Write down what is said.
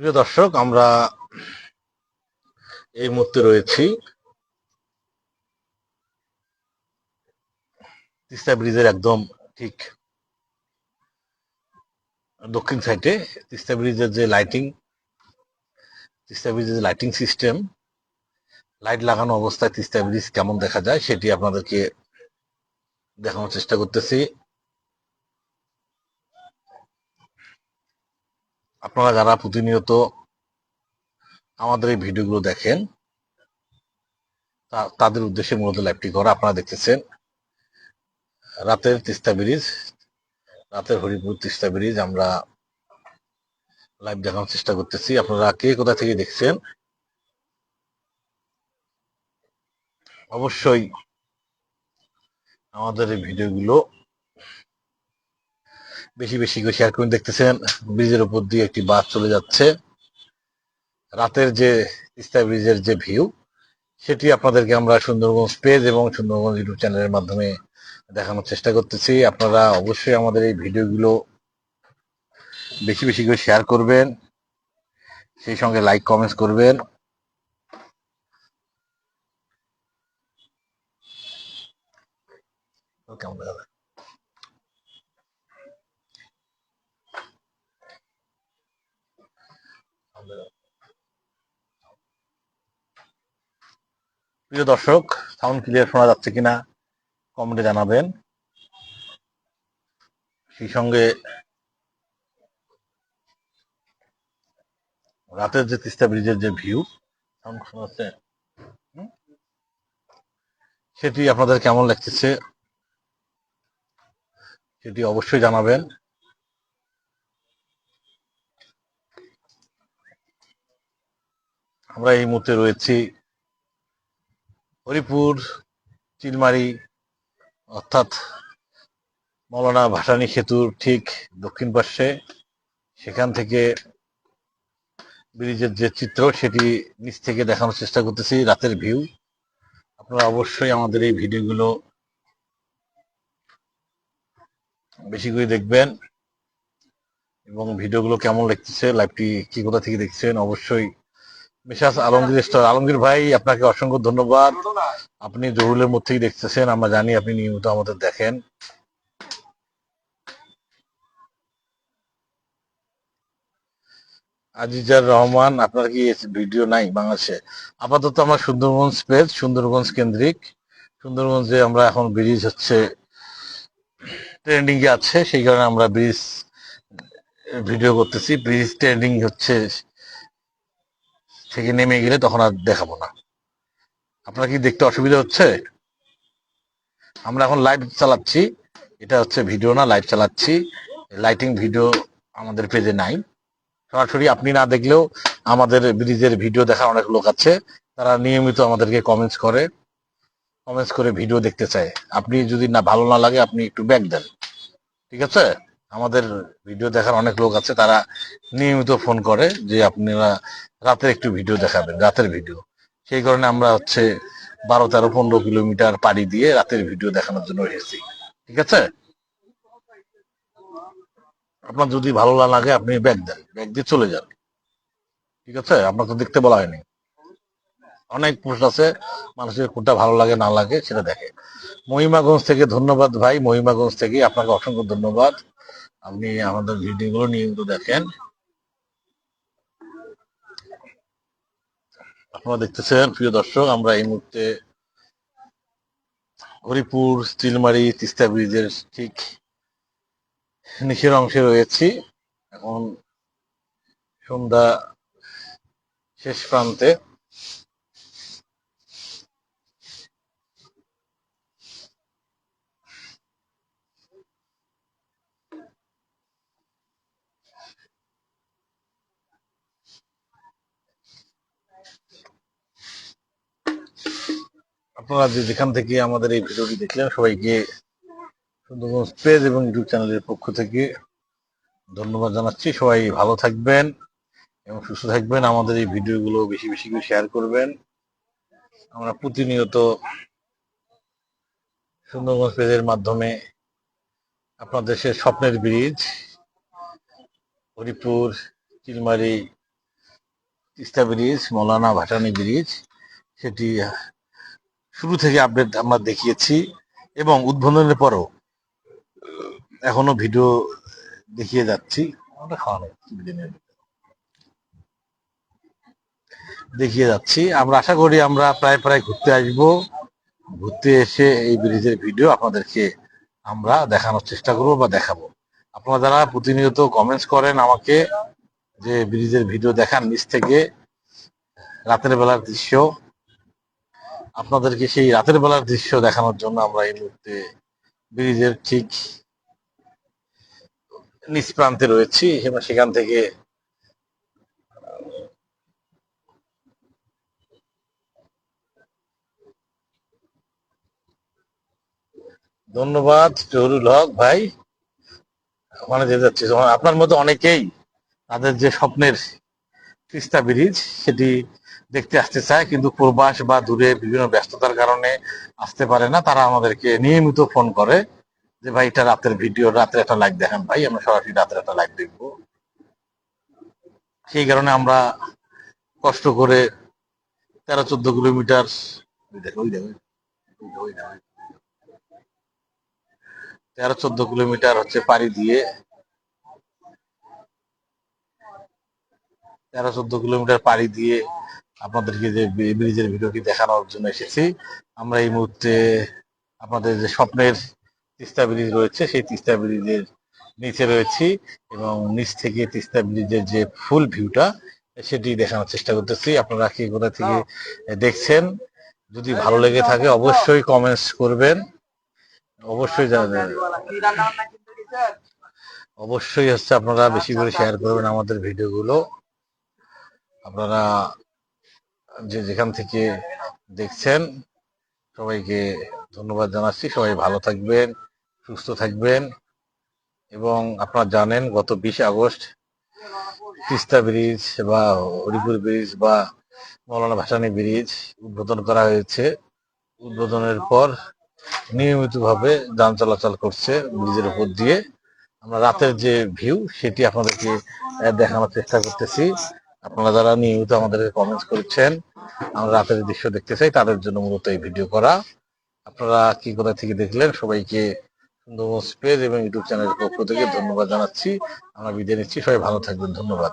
প্রিয় দর্শক, আমরা এই মুহূর্তে রয়েছি তিস্তা ব্রিজের একদম ঠিক দক্ষিণ সাইডে। তিস্তা ব্রিজের যে লাইটিং তিস্তা ব্রিজের যে লাইটিং সিস্টেম লাইট লাগানো অবস্থায় তিস্তা ব্রিজ কেমন দেখা যায় সেটি আপনাদেরকে দেখানোর চেষ্টা করতেছি। আপনারা যারা প্রতিনিয়ত আমাদের এই ভিডিওগুলো দেখেন তাদের উদ্দেশ্যে মূলত লাইভটি করা, আপনারা দেখতেছেন রাতের তিস্তা ব্রিজ, রাতের হরিপুর তিস্তা ব্রিজ আমরা লাইভ দেখানোর চেষ্টা করতেছি। আপনারা কে কোথা থেকে দেখছেন? অবশ্যই আমাদের এই ভিডিওগুলো বেশি বেশি করে শেয়ার করে দেখতেছেন, ব্রিজের উপর দিয়ে একটি বাস চলে যাচ্ছে। রাতের যে তিস্তা ব্রিজের যে ভিউ সেটি আপনাদেরকে আমরা সুন্দরগঞ্জ পেজ এবং সুন্দরগঞ্জ ইউটিউব চ্যানেলের মাধ্যমে দেখানোর চেষ্টা করতেছি। আপনারা অবশ্যই আমাদের এই ভিডিওগুলো বেশি বেশি করে শেয়ার করবেন। সেই সঙ্গে লাইক কমেন্টস করবেন। কেমন প্রিয় দর্শক সাউন্ড ক্লিয়ার শোনা যাচ্ছে কিনা কমেন্টে জানাবেন। সেই সঙ্গে রাতের যে তিস্তা ব্রিজের যে ভিউ সাউন্ড শোনা যাচ্ছে। সেটি আপনাদের কেমন লাগতেছে? সেটি অবশ্যই জানাবেন। আমরা এই মুহূর্তে রয়েছি হরিপুর চিলমারি অর্থাৎ মৌলানা ভাসানী সেতুর ঠিক দক্ষিণ পাশে। সেখান থেকে ব্রিজের যে চিত্র, সেটি নিচ থেকে দেখানোর চেষ্টা করতেছি, রাতের ভিউ। আপনারা অবশ্যই আমাদের এই ভিডিওগুলো বেশি করে দেখবেন এবং ভিডিওগুলো কেমন লাগতেছে, লাইভটি কি কোথা থেকে দেখছেন, অবশ্যই মিসাস আলমগীর স্টার। আলমগীর ভাই, আপনাকে অসংখ্য ধন্যবাদ। আপনি জরুলের মধ্যেই দেখতেছেন, আমরা জানি আপনি নিয়মিত আমাদের দেখেন। আজিজার রহমান, আপনার কি ভিডিও নাই বাংলাদেশে? আপাতত আমরা সুন্দরগঞ্জ পেজ, সুন্দরগঞ্জ কেন্দ্রিক। সুন্দরগঞ্জে আমরা এখন ব্রিজ হচ্ছে ট্রেন্ডিং এ আছে, সেই কারণে আমরা ব্রিজ, ভিডিও করতেছি। ব্রিজ ট্রেন্ডিং হচ্ছে থেকে নেমে গেলে তখন আর দেখাবো না। আপনার কি দেখতে অসুবিধা হচ্ছে? আমরা এখন লাইভ চালাচ্ছি। এটা হচ্ছে ভিডিও না লাইভ চালাচ্ছি। লাইটিং ভিডিও আমাদের পেজে নাই। সরাসরি আপনি না দেখলেও আমাদের ব্রিজের ভিডিও দেখার অনেক লোক আছে। তারা নিয়মিত আমাদেরকে কমেন্টস করে। কমেন্টস করে ভিডিও দেখতে চায়। আপনি যদি না ভালো না লাগে, আপনি একটু ব্যাক দেন। ঠিক আছে? আমাদের ভিডিও দেখার অনেক লোক আছে, তারা নিয়মিত ফোন করে যে আপনারা রাতের একটু ভিডিও দেখাবেন, রাতের ভিডিও সেই কারণে আমরা হচ্ছে বারো, তেরো, পনেরো কিলোমিটার পাড়ি দিয়ে রাতের ভিডিও দেখানোর জন্য এসেছি। ঠিক আছে? আপনার যদি ভালো না লাগে, আপনি ব্যাগ দেন, ব্যাগ দিয়ে চলে যান। ঠিক আছে? আপনার তো দেখতে বলা হয়নি। অনেক পোস্ট আছে, মানুষের কোনটা ভালো লাগে, না লাগে, সেটা দেখে। মহিমাগঞ্জ থেকে ধন্যবাদ ভাই, মহিমাগঞ্জ থেকে আপনাকে অসংখ্য ধন্যবাদ। আপনি আমাদের ভিডিওগুলো নিয়মিত দেখেন। আপনারা দেখতেছেন, প্রিয় দর্শক, আমরা এই মুহূর্তে হরিপুর স্টিলমারি তিস্তা ব্রিজের ঠিক নিচের অংশে রয়েছি। এখন সন্ধ্যা শেষ প্রান্তে। আপনারা যে যেখান থেকে আমাদের এই ভিডিওটি দেখলেন, সবাইকে সুন্দরগঞ্জ পেজ এবং ইউটিউব চ্যানেলের পক্ষ থেকে ধন্যবাদ জানাচ্ছি। সবাই ভালো থাকবেন এবং সুস্থ থাকবেন। আমাদের এই ভিডিওগুলো বেশি বেশি করে শেয়ার করবেন। আমরা প্রতিনিয়ত সুন্দরগঞ্জ পেজের মাধ্যমে আপনার দেশের স্বপ্নের bridge, Haripur, Chilmari, Teesta bridge, Maulana Bhatani bridge, সেটি শুরু থেকে আপডেট আমরা দেখিয়েছি এবং উদ্বোধনের পরও এখনও ভিডিও দেখিয়ে যাচ্ছি। দেখিয়ে যাচ্ছি। আমরা আশা করি আমরা প্রায় প্রায় ঘুরতে আসব। ঘুরতে এসে এই ব্রিজের ভিডিও আপনাদেরকে আমরা দেখানোর চেষ্টা করব বা দেখাবো। আপনারা যারা প্রতিনিয়ত কমেন্টস করেন আমাকে যে ব্রিজের ভিডিও দেখান নিচ থেকে, রাতের বেলার দৃশ্য আপনাদেরকে সেই রাতের বেলার দৃশ্য দেখানোর জন্য আমরা এই মুহূর্তে ব্রিজের ঠিক নিচ প্রান্তে রয়েছি। এবং সেখান থেকে, ধন্যবাদ জহুরুল হক ভাই। ওখানে যেতে যাচ্ছি আপনার মতো অনেকেই তাদের যে স্বপ্নের তিস্তা ব্রিজ, সেটি দেখতে আসতে চায়, কিন্তু প্রবাস বা দূরে বিভিন্ন ব্যস্ততার কারণে আসতে পারে না তারা আমাদেরকে নিয়মিত ফোন করে যে, ভাই, এটা রাতের ভিডিও রাতের একটা লাইভ দেখেন ভাই, আমরা সরাসরি রাতের একটা লাইভ দেখব সেই কারণে আমরা কষ্ট করে তেরো, চোদ্দ কিলোমিটার। তেরো, চোদ্দ কিলোমিটার হচ্ছে পাড়ি দিয়ে, তেরো, চোদ্দ কিলোমিটার পাড়ি দিয়ে আপনাদেরকে যে ব্রিজের ভিডিওটি দেখানোর জন্য এসেছি, আমরা এই মুহূর্তে আপনাদের যে স্বপ্নের তিস্তা ব্রিজ রয়েছে, সেই তিস্তা ব্রিজের নিচে রয়েছি এবং নিচ থেকে তিস্তা ব্রিজের যে ফুল ভিউটা, সেটি দেখানোর চেষ্টা করতেছি। আপনারা কি কোথা থেকে দেখছেন, যদি ভালো লেগে থাকে অবশ্যই কমেন্টস করবেন। অবশ্যই অবশ্যই হচ্ছে আপনারা বেশি করে শেয়ার করবেন আমাদের ভিডিওগুলো। আপনারা যে যেখান থেকে দেখছেন, সবাইকে ধন্যবাদ জানাচ্ছি। সবাই ভালো থাকবেন, সুস্থ থাকবেন। এবং আপনারা জানেন, গত বিশ আগস্ট তিস্তা ব্রিজ বা হরিপুর ব্রিজ বা মৌলানা ভাসানী ব্রিজ উদ্বোধন করা হয়েছে। উদ্বোধনের পর নিয়মিতভাবে যান চলাচল করছে ব্রিজের উপর দিয়ে। আমরা রাতের যে ভিউ, সেটি আপনাদেরকে দেখানোর চেষ্টা করতেছি। আপনারা যারা নিয়মিত আমাদেরকে কমেন্টস করছেন, আমরা রাতের দৃশ্য দেখতে চাই, তাদের জন্য মূলত এই ভিডিও করা। আপনারা কি কোথা থেকে দেখলেন, সবাইকে সুন্দরবন পেজ এবং ইউটিউব চ্যানেলের পক্ষ থেকে ধন্যবাদ জানাচ্ছি। আমরা বিদায় নিচ্ছি, সবাই ভালো থাকবেন, ধন্যবাদ।